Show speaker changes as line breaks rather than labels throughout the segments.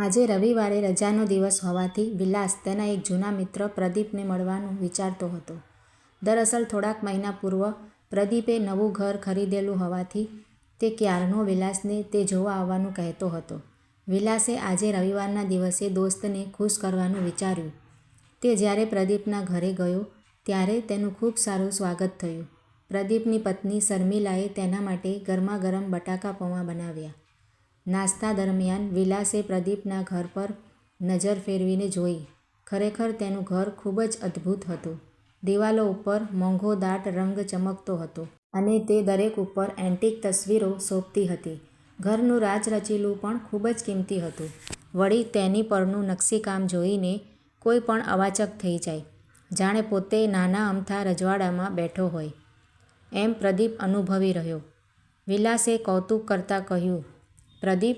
આજે રવિવારે રજાનો દિવસ હોવાથી વિલાસ તેના એક જૂના મિત્ર પ્રદીપને મળવાનું વિચારતો હતો. દરઅસલ થોડાક મહિના પૂર્વ પ્રદીપે નવું ઘર ખરીદેલું હોવાથી તે ક્યારનો વિલાસને તે જોવા આવવાનું કહેતો હતો. વિલાસે આજે રવિવારના દિવસે દોસ્તને ખુશ કરવાનું વિચાર્યું. તે જ્યારે પ્રદીપના ઘરે ગયો, ત્યારે તેનું ખૂબ સારું સ્વાગત થયું. પ્રદીપની પત્ની શર્મિલાએ તેના માટે ગરમાગરમ બટાકા પૌવા બનાવ્યા. નાસ્તા દરમિયાન વિલાસે પ્રદીપના ઘર પર નજર ફેરવીને જોઈ. ખરેખર તેનું ઘર ખૂબ જ અદ્ભુત હતું. દિવાલો ઉપર મોંઘો દાટ રંગ ચમકતો હતો અને તે દરેક ઉપર એન્ટિક તસવીરો શોભતી હતી. ઘરનું રાચરચીલું પણ ખૂબ જ કિંમતી હતું. વળી તેની પરનું નકશીકામ જોઈને કોઈ પણ અવાચક થઈ જાય, જાણે પોતે નાના અમથા રજવાડામાં બેઠો હોય, એમ પ્રદીપ અનુભવી રહ્યો. વિલાસે કૌતુક કરતાં કહ્યું, "પ્રદીપ,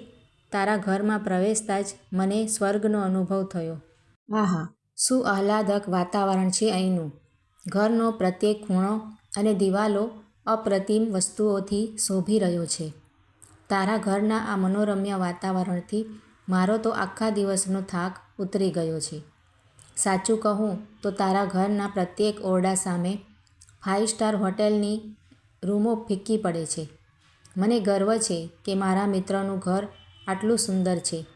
તારા ઘરમાં પ્રવેશતા જ મને સ્વર્ગનો અનુભવ થયો. આહા, શું આહલાદક વાતાવરણ છે અહીંનું. ઘરનો પ્રત્યેક ખૂણો અને દિવાલો અપ્રતિમ વસ્તુઓથી શોભી રહ્યો છે. તારા ઘરના આ મનોરમ્ય વાતાવરણથી મારો તો આખા દિવસનો થાક ઉતરી ગયો છે. સાચું કહું તો તારા ઘરના પ્રત્યેક ઓરડા સામે ફાઇવ સ્ટાર હોટેલની રૂમો ફીકી પડે છે. મને ગર્વ છે કે મારા મિત્રનું ઘર આટલું સુંદર છે."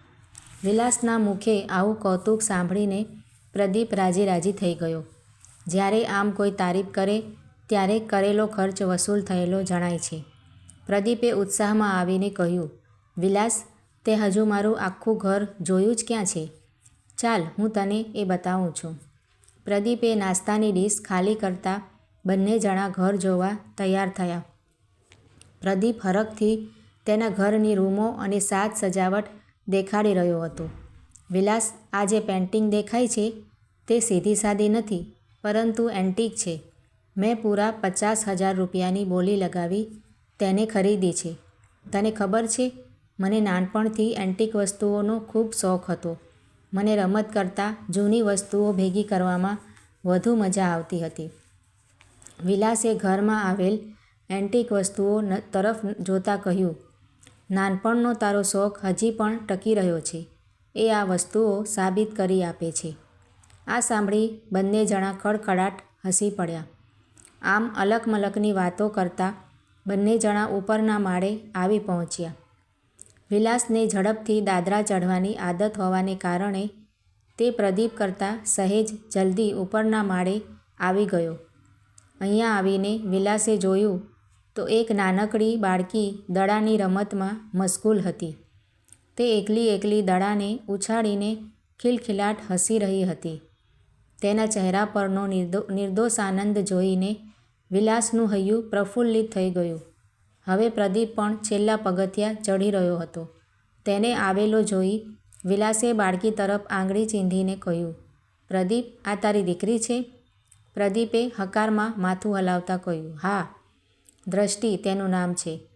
વિલાસના મુખે આવું કૌતુક સાંભળીને પ્રદીપ રાજી-રાજી થઈ ગયો. જ્યારે આમ કોઈ તારીફ કરે ત્યારે કરેલો ખર્ચ વસૂલ થયેલો જણાય છે. પ્રદીપે ઉત્સાહમાં આવીને કહ્યું, "વિલાસ, તે હજુ મારું આખું ઘર જોયું જ ક્યાં છે. ચાલ હું તને એ બતાવું છું." પ્રદીપે નાસ્તાની ડીશ ખાલી કરતાં બંને જણા ઘર જોવા તૈયાર થયા. પ્રદીપ હરખથી તેના ઘરની રૂમો અને સાજ-સજાવટ દેખાડી રહ્યો હતો. "વિલાસ, આ જે પેઇન્ટિંગ દેખાય છે તે સીધી-સાદી નથી, પરંતુ એન્ટિક છે. મેં પૂરા પચાસ હજાર રૂપિયાની બોલી લગાવી તેને ખરીદી છે. તને ખબર છે, મને નાનપણથી એન્ટિક વસ્તુઓનો ખૂબ શોખ હતો. મને રમત કરતાં જૂની વસ્તુઓ ભેગી કરવામાં વધુ મજા આવતી હતી." વિલાસે ઘરમાં આવેલ એન્ટિક વસ્તુઓ તરફ જોતાં કહ્યું, "નાનપણનો તારો શોખ હજી પણ ટકી રહ્યો છે એ આ વસ્તુઓ સાબિત કરી આપે છે." આ સાંભળી બંને જણા ખડખડાટ હસી પડ્યા. આમ અલક-મલકની વાતો કરતાં બંને જણા ઉપરના માળે આવી પહોંચ્યા. વિલાસને ઝડપથી દાદરા ચઢવાની આદત હોવાને કારણે તે પ્રદીપ કરતાં સહેજ જલ્દી ઉપરના માળે આવી ગયો. અહીંયા આવીને વિલાસે જોયું તો એક નાનકડી બાળકી દડાની રમતમાં મશગુલ હતી. તે એકલી-એકલી દડાને ઉછાળીને ખિલખિલાટ હસી રહી હતી. તેના ચહેરા પરનો નિર્દો નિર્દોષ આનંદ જોઈને વિલાસનું હૈયું પ્રફુલ્લિત થઈ ગયું. હવે પ્રદીપ પણ છેલ્લા પગથિયાં ચઢી રહ્યો હતો. તેને આવેલો જોઈ વિલાસે બાળકી તરફ આંગળી ચીંધીને કહ્યું, "પ્રદીપ, આ તારી દીકરી છે?" પ્રદીપે હકારમાં માથું હલાવતા કહ્યું, "હા, દ્રષ્ટિ તેનું નામ છે."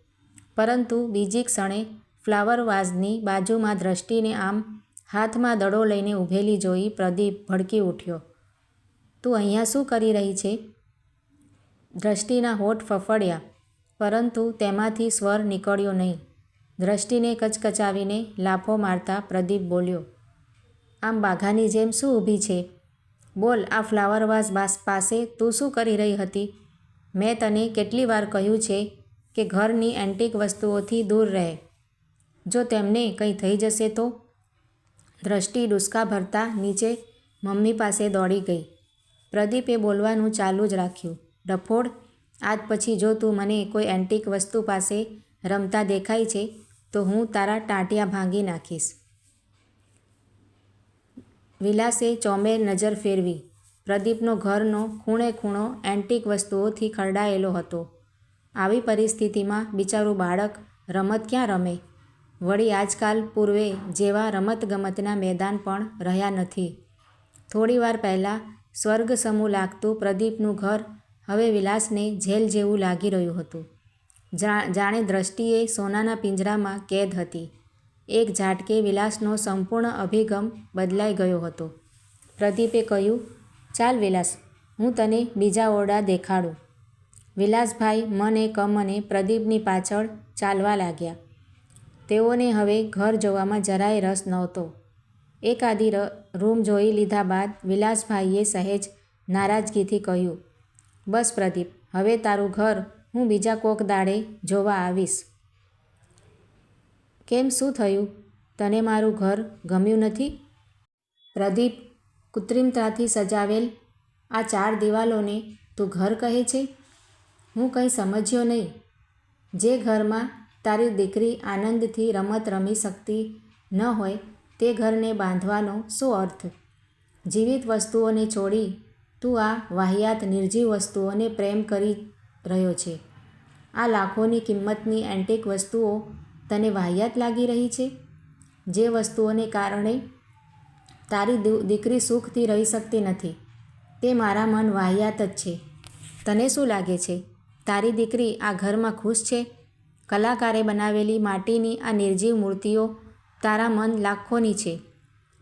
પરંતુ બીજી ક્ષણે ફ્લાવર વાઝની બાજુમાં દ્રષ્ટિને આમ હાથમાં દડો લઈને ઊભેલી જોઈ પ્રદીપ ભડકી ઉઠ્યો, "તું અહીંયા શું કરી રહી છે?" દ્રષ્ટિના હોઠ ફફડ્યા, પરંતુ તેમાંથી સ્વર નીકળ્યો નહીં. દ્રષ્ટિને કચકચાવીને લાફો મારતા પ્રદીપ બોલ્યો, "આમ બાઘાની જેમ શું ઊભી છે? બોલ આ ફ્લાવર વાઝ પાસે તું શું કરી રહી હતી? મેં તને કેટલી વાર કહ્યું છે કે ઘરની એન્ટિક વસ્તુઓથી દૂર રહે. જો તેમને કંઈ થઈ જશે તો?" દ્રષ્ટિ ડુસકા ભરતા નીચે મમ્મી પાસે દોડી ગઈ. પ્રદીપે બોલવાનું ચાલુ જ રાખ્યું, "ડફોડ, આજ પછી જો તું મને કોઈ એન્ટિક વસ્તુ પાસે રમતા દેખાય છે તો હું તારા ટાંટિયા ભાંગી નાખીશ." વિલાસે ચોમેર નજર ફેરવી. પ્રદીપનો ઘરનો ખૂણે-ખૂણો એન્ટિક વસ્તુઓથી ખરડાયેલો હતો. આવી પરિસ્થિતિમાં બિચારું બાળક રમત ક્યાં રમે? વળી આજકાલ પૂર્વે જેવા રમત-ગમતનાં મેદાન પણ રહ્યા નથી. થોડીવાર પહેલાં સ્વર્ગસમું લાગતું પ્રદીપનું ઘર હવે વિલાસને જેલ જેવું લાગી રહ્યું હતું. જાણે દ્રષ્ટિએ સોનાના પિંજરામાં કેદ હતી. એક ઝાટકે વિલાસનો સંપૂર્ણ અભિગમ બદલાઈ ગયો હતો. પ્રદીપે કહ્યું, "ચાલ વિલાસ, હું તને બીજા ઓરડા દેખાડું." વિલાસભાઈ મને-કમને પ્રદીપની પાછળ ચાલવા લાગ્યા. તેઓને હવે ઘર જોવામાં જરાય રસ નહોતો એકાદી ર રૂમ જોઈ લીધા બાદ વિલાસભાઈએ સહેજ નારાજગીથી કહ્યું બસ પ્રદીપ હવે તારું ઘર હું બીજા કોક દાડે જોવા આવીશ કેમ શું થયું તને મારું ઘર ગમ્યું નથી પ્રદીપ કૃત્રિમતાથી સજાવેલ આ ચાર દિવાલોને તું ઘર કહે છે? હું કંઈ સમજ્યો નહીં. જે ઘરમાં તારી દીકરી આનંદથી રમત રમી શકતી ન હોય, તે ઘરને બાંધવાનો શું અર્થ? જીવિત વસ્તુઓને છોડી તું આ વાહિયાત નિર્જીવ વસ્તુઓને પ્રેમ કરી રહ્યો છે. આ લાખોની કિંમતની એન્ટિક વસ્તુઓ તને વાહિયાત લાગી રહી છે? જે વસ્તુઓને કારણે તારી દીકરી સુખથી રહી શકતી નથી. તે મારા મન વાહિયાત જ છે. તને શું લાગે છે? તારી દીકરી આ ઘરમાં ખુશ છે? કલાકારે બનાવેલી માટીની આ નિર્જીવ મૂર્તિઓ તારા મન લાખોની છે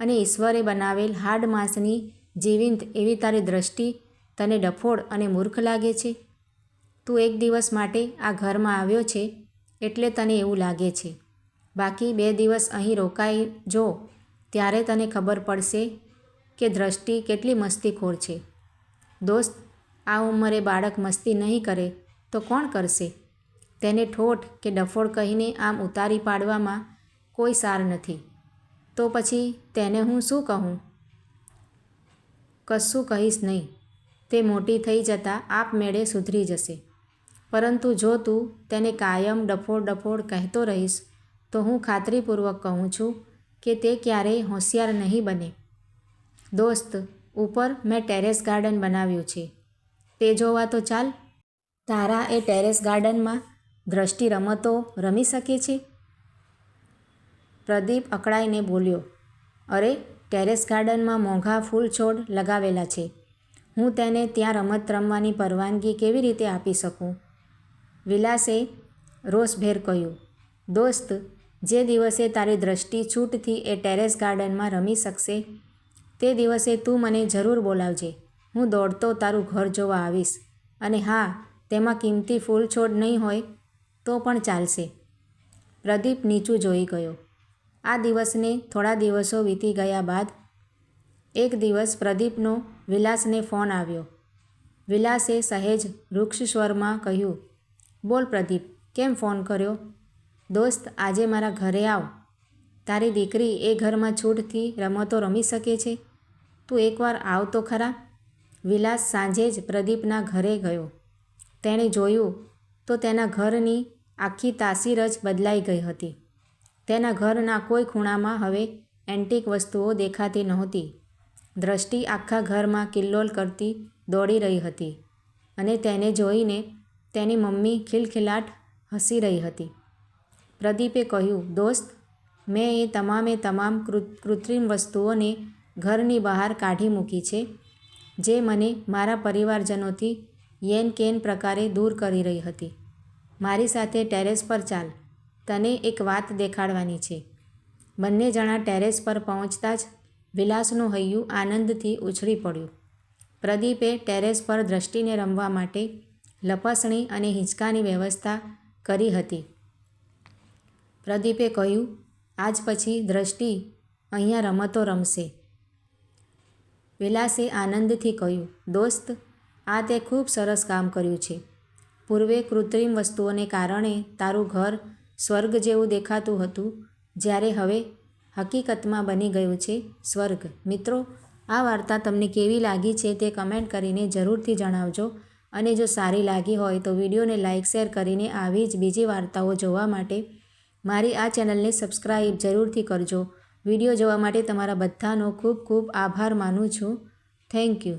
અને ઈશ્વરે બનાવેલ હાડ માંસની જીવિંત એવી તારી દ્રષ્ટિ તને ડફોડ અને મૂર્ખ લાગે છે? તું એક દિવસ માટે આ ઘરમાં આવ્યો છે એટલે તને એવું લાગે છે. બાકી બે દિવસ અહીં રોકાઈ જો. ત્યારે તને ખબર પડશે કે દ્રષ્ટિ કેટલી મસ્તીખોર છે. દોસ્ત, આ ઉંમરે બાળક મસ્તી નહીં કરે તો કોણ કરશે? તેને ઠોઠ કે ડફોડ કહીને આમ ઉતારી પાડવામાં કોઈ સાર નથી. તો પછી તેને હું શું કહું? કશું કહીશ નહીં. તે મોટી થઈ જતાં આપમેળે સુધરી જશે. પરંતુ જો તું તેને કાયમ ડફોડ ડફોડ કહેતો રહીશ, તો હું ખાતરીપૂર્વક કહું છું કે તે ક્યારેય હોશિયાર નહીં બને. દોસ્ત, ઉપર મેં ટેરેસ ગાર્ડન બનાવ્યું છે. તે જોવા તો ચાલ. તારા એ ટેરેસ ગાર્ડનમાં દ્રષ્ટિ રમતો રમી શકે છે? પ્રદીપ અકળાઈને બોલ્યો, અરે, ટેરેસ ગાર્ડનમાં મોંઘા ફૂલ છોડ લગાવેલા છે. હું તેને ત્યાં રમત રમવાની પરવાનગી કેવી રીતે આપી શકું? વિલાસે રોષભેર કહ્યું, દોસ્ત જે દિવસે તારી દ્રષ્ટિ છૂટથી એ ટેરેસ ગાર્ડનમાં રમી શકશે, તે દિવસે તું મને જરૂર બોલાવજે. હું દોડતો તારું ઘર જોવા આવીશ. અને હા, તેમાં કિંમતી ફૂલ છોડ નહીં હોય, તો પણ ચાલશે. પ્રદીપ નીચું જોઈ ગયો. આ દિવસને થોડા દિવસો વીતી ગયા બાદ, એક દિવસ પ્રદીપનો વિલાસને ફોન આવ્યો. વિલાસે સહેજ વૃક્ષ સ્વરમાં કહ્યું, બોલ પ્રદીપ, કેમ ફોન કર્યો? દોસ્ત, આજે મારા ઘરે આવ. તારી દીકરી એ ઘરમાં છૂટથી રમતો રમી શકે છે. તું એકવાર આવ તો ખરા. વિલાસ સાંજે જ પ્રદીપના ઘરે ગયો. તેણે જોયું તો તેના ઘરની આખી તાસીર જ બદલાઈ ગઈ હતી. તેના ઘરના કોઈ ખૂણામાં હવે એન્ટિક વસ્તુઓ દેખાતી નહોતી. દ્રષ્ટિ આખા ઘરમાં કિલ્લોલ કરતી દોડી રહી હતી અને તેને જોઈને તેની મમ્મી ખિલખિલાટ હસી રહી હતી. પ્રદીપે કહ્યું, દોસ્ત, મેં એ તમામે તમામ કૃત્રિમ વસ્તુઓને ઘરની બહાર કાઢી મૂકી છે, જે મને મારા પરિવારજનોથી યેન કેન પ્રકારે દૂર કરી રહી હતી. મારી સાથે ટેરેસ પર ચાલ. તને એક વાત દેખાડવાની છે. બંને જણા ટેરેસ પર પહોંચતા જ વિલાસનું હૈયું આનંદથી ઉછળી પડ્યું. પ્રદીપે ટેરેસ પર દ્રષ્ટિને રમવા માટે લપસણી અને હિંચકાની વ્યવસ્થા કરી હતી. પ્રદીપે કહ્યું, આજ પછી દ્રષ્ટિ અહીંયા રમતો રમશે. વિલાસે આનંદથી કહ્યું, દોસ્ત, આ તે ખૂબ સરસ કામ કર્યું છે. પૂર્વે કૃત્રિમ વસ્તુઓને કારણે તારું ઘર સ્વર્ગ જેવું દેખાતું હતું, જ્યારે હવે હકીકતમાં બની ગયું છે સ્વર્ગ. મિત્રો, આ વાર્તા તમને કેવી લાગી છે તે કમેન્ટ કરીને જરૂરથી જણાવજો અને જો સારી લાગી હોય તો વિડીયોને લાઇક શેર કરીને આવી જ બીજી વાર્તાઓ જોવા માટે મારી આ ચેનલને સબસ્ક્રાઈબ જરૂરથી કરજો. વીડિયો જોવા માટે તમારા બધાનો ખૂબ ખૂબ આભાર માનું છું. Thank you.